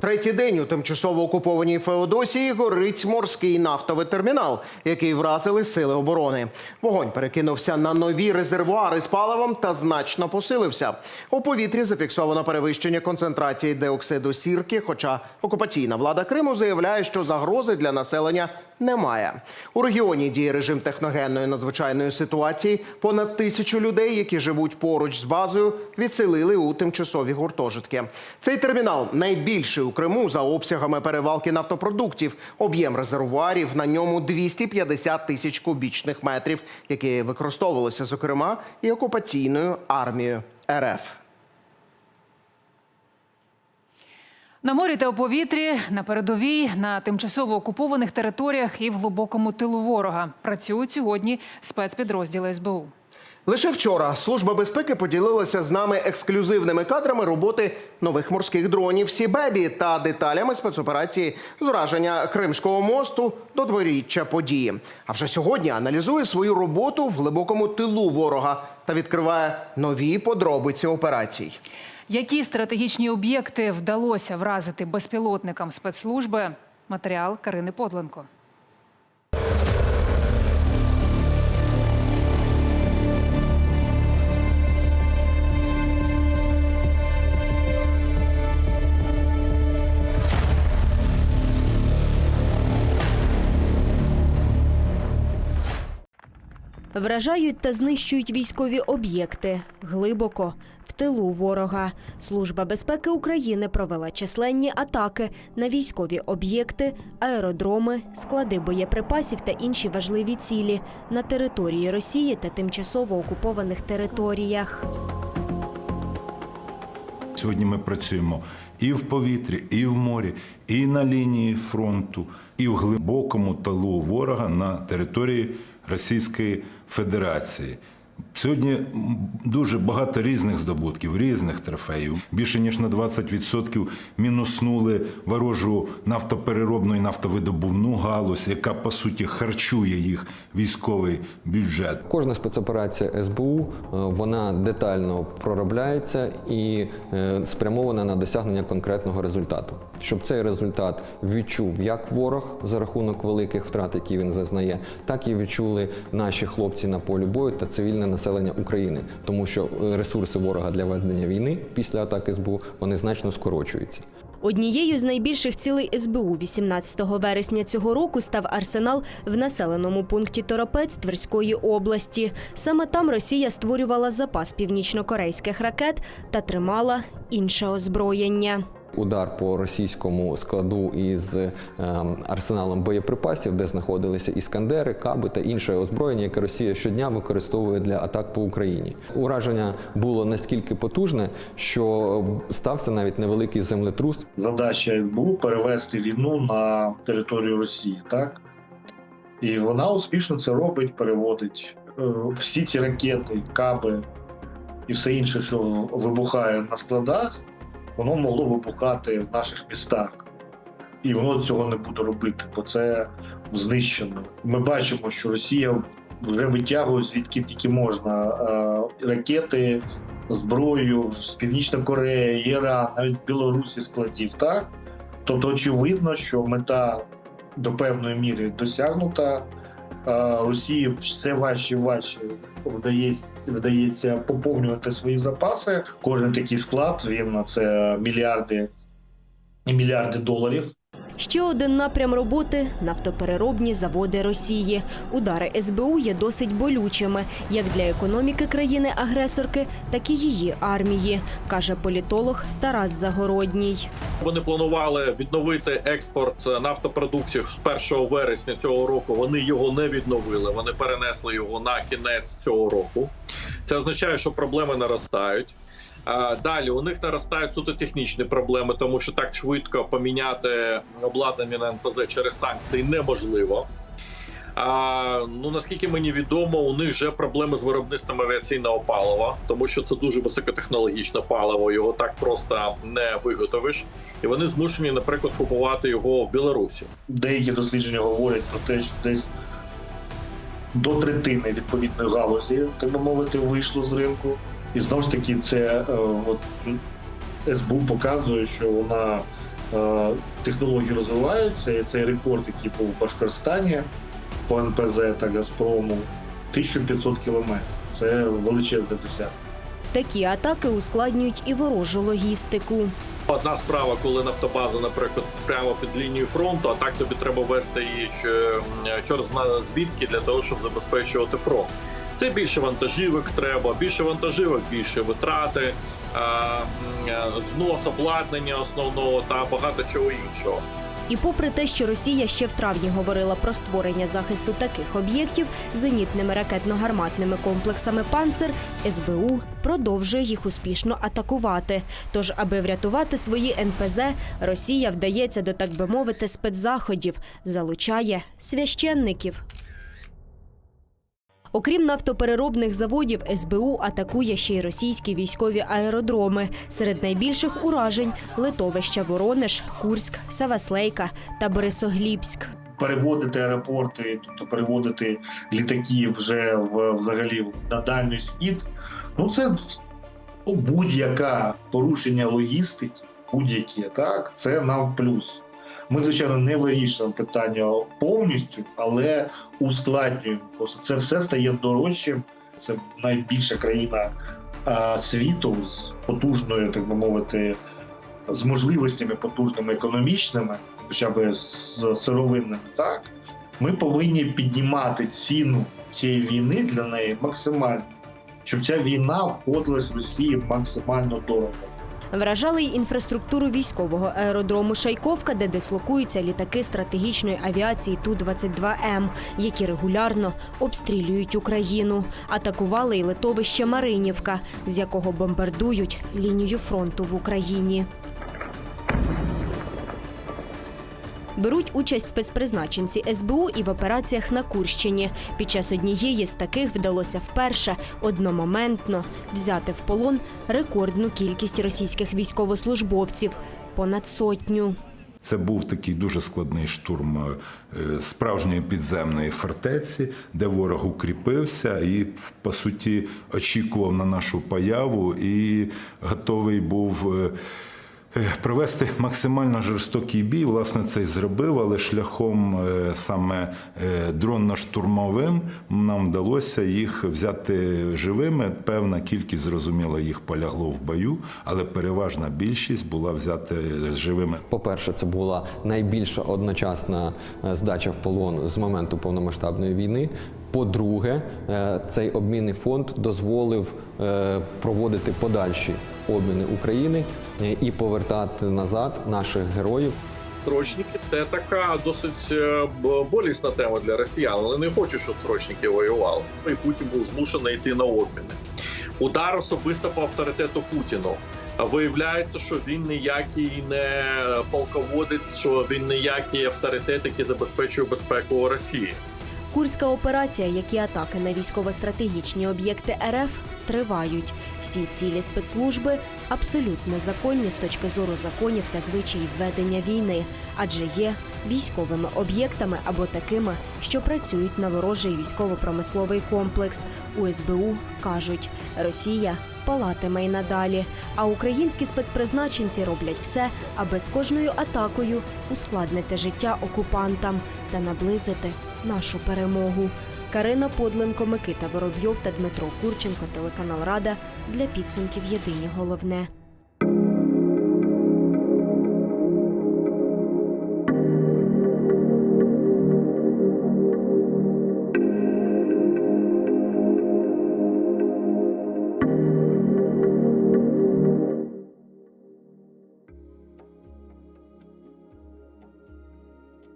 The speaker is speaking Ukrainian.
Третій день у тимчасово окупованій Феодосії горить морський нафтовий термінал, який вразили сили оборони. Вогонь перекинувся на нові резервуари з паливом та значно посилився. У повітрі зафіксовано перевищення концентрації диоксиду сірки. Хоча окупаційна влада Криму заявляє, що загрози для населення немає. У регіоні діє режим техногенної надзвичайної ситуації. Понад тисячу людей, які живуть поруч з базою, відселили у тимчасові гуртожитки. Цей термінал найбільший у Криму за обсягами перевалки нафтопродуктів. Об'єм резервуарів на ньому 250 тисяч кубічних метрів, які використовувалися зокрема і окупаційною армією РФ. На морі та у повітрі, на передовій, на тимчасово окупованих територіях і в глибокому тилу ворога працюють сьогодні спецпідрозділи СБУ. Лише вчора служба безпеки поділилася з нами ексклюзивними кадрами роботи нових морських дронів Сібебі та деталями спецоперації з ураження Кримського мосту до дворіччя події. А вже сьогодні аналізує свою роботу в глибокому тилу ворога та відкриває нові подробиці операцій. Які стратегічні об'єкти вдалося вразити безпілотникам спецслужби? Матеріал Карини Подленко. Вражають та знищують військові об'єкти глибоко в тилу ворога. Служба безпеки України провела численні атаки на військові об'єкти, аеродроми, склади боєприпасів та інші важливі цілі на території Росії та тимчасово окупованих територіях. Сьогодні ми працюємо і в повітрі, і в морі, і на лінії фронту, і в глибокому тилу ворога на території Російської Федерації. Сьогодні дуже багато різних здобутків, різних трофеїв. Більше ніж на 20% мінуснули ворожу нафтопереробну і нафтовидобувну галузь, яка по суті харчує їх військовий бюджет. Кожна спецоперація СБУ е, вона детально проробляється і е, спрямована на досягнення конкретного результату. Щоб цей результат відчув як ворог за рахунок великих втрат, які він зазнає, так і відчули наші хлопці на полі бою та цивільне населення України, тому що е, ресурси ворога для ведення війни після атаки СБУ вони значно скорочуються. Однією з найбільших цілей СБУ 18 вересня цього року став арсенал в населеному пункті Торопець Тверської області. Саме там Росія створювала запас північнокорейських ракет та тримала інше озброєння. Удар по російському складу із е, арсеналом боєприпасів, де знаходилися іскандери, каби та інше озброєння, яке Росія щодня використовує для атак по Україні. Ураження було настільки потужне, що стався навіть невеликий землетрус. задача СБУ перевести війну на територію Росії, так? І вона успішно це робить, переводить Е, всі ці ракети, каби і все інше, що вибухає на складах, воно могло вибухати в наших містах. І воно цього не буде робити, бо це знищено. Ми бачимо, що Росія вже витягує звідки тільки можна е, ракети, зброю з Північної Кореї, Іран, навіть в Білорусі складів. Так? Тобто, очевидно, що мета до певної міри досягнута. Росії все важче і важче вдається, вдається поповнювати свої запаси. Кожен такий склад він на це мільярди і мільярди доларів. Ще один напрям роботи нафтопереробні заводи Росії. Удари СБУ є досить болючими як для економіки країни-агресорки, так і її армії, каже політолог Тарас Загородній. Вони планували відновити експорт нафтопродуктів з 1 вересня цього року. Вони його не відновили. Вони перенесли його на кінець цього року. Це означає, що проблеми наростають. Далі у них наростають суто технічні проблеми, тому що так швидко поміняти обладнання на НПЗ через санкції неможливо. А, ну наскільки мені відомо, у них вже проблеми з виробництвом авіаційного палива, тому що це дуже високотехнологічне паливо. Його так просто не виготовиш, і вони змушені, наприклад, купувати його в Білорусі. Деякі дослідження говорять про те, що десь до третини відповідної галузі, так би мовити, вийшло з ринку. І знову ж таки, це е, от СБУ показує, що вона Е, технології розвиваються, і цей рекорд, який був в Башкорстані по НПЗ та Газпрому, 1500 кілометрів. Це величезне досягнення. Такі атаки ускладнюють і ворожу логістику. Одна справа, коли нафтобаза, наприклад, прямо під лінією фронту, а так тобі треба вести її ч- чорт зна звідки для того, щоб забезпечувати фронт. Це більше вантажівок треба, більше вантажівок, більше витрати, знос обладнання основного та багато чого іншого. І попри те, що Росія ще в травні говорила про створення захисту таких об'єктів зенітними ракетно-гарматними комплексами «Панцер», СБУ продовжує їх успішно атакувати. Тож, аби врятувати свої НПЗ, Росія вдається до так би мовити спецзаходів, залучає священників. Окрім нафтопереробних заводів, СБУ атакує ще й російські військові аеродроми. Серед найбільших уражень литовища Воронеж, Курськ, Саваслейка та Борисоглібськ. переводити аеропорти, тобто переводити літаки вже в взагалі на дальній схід. Ну це будь-яке порушення логістики, будь-яке, так, це нам плюс. Ми, звичайно, не вирішуємо питання повністю, але ускладнюємо. Це все стає дорожчим. Це найбільша країна а, світу з потужною, так би мовити, з можливостями потужними економічними, хоча б з сировинними, так ми повинні піднімати ціну цієї війни для неї максимально, щоб ця війна входилась в Росії максимально дорого. Вражали й інфраструктуру військового аеродрому Шайковка, де дислокуються літаки стратегічної авіації Ту-22М, які регулярно обстрілюють Україну. Атакували й литовище Маринівка, з якого бомбардують лінію фронту в Україні. Беруть участь спецпризначенці СБУ і в операціях на Курщині. Під час однієї з таких вдалося вперше одномоментно взяти в полон рекордну кількість російських військовослужбовців понад сотню. Це був такий дуже складний штурм е, справжньої підземної фортеці, де ворог укріпився і, по суті, очікував на нашу появу і готовий був. Е, Провести максимально жорстокий бій, власне, це й зробив, але шляхом е, саме е, дронно-штурмовим нам вдалося їх взяти живими. Певна кількість, зрозуміло, їх полягло в бою, але переважна більшість була взята живими. По-перше, це була найбільша одночасна здача в полон з моменту повномасштабної війни. По-друге, е, цей обмінний фонд дозволив е, проводити подальші обміни України е, і повертати назад наших героїв. Срочники це така досить болісна тема для росіян. Вони не хочуть, щоб срочники воювали. І Путін був змушений йти на обміни. Удар особисто по авторитету Путіну. Виявляється, що він ніякий не полководець, що він ніякий авторитет, який забезпечує безпеку Росії. Курська операція, як і атаки на військово-стратегічні об'єкти РФ, тривають. Всі цілі спецслужби абсолютно законні з точки зору законів та звичаїв ведення війни, адже є військовими об'єктами або такими, що працюють на ворожий військово-промисловий комплекс. У СБУ кажуть, Росія палатиме й надалі. А українські спецпризначенці роблять все, аби з кожною атакою ускладнити життя окупантам та наблизити нашу перемогу. Карина Подленко, Микита Воробйов та Дмитро Курченко, телеканал Рада для підсумків Єдині головне.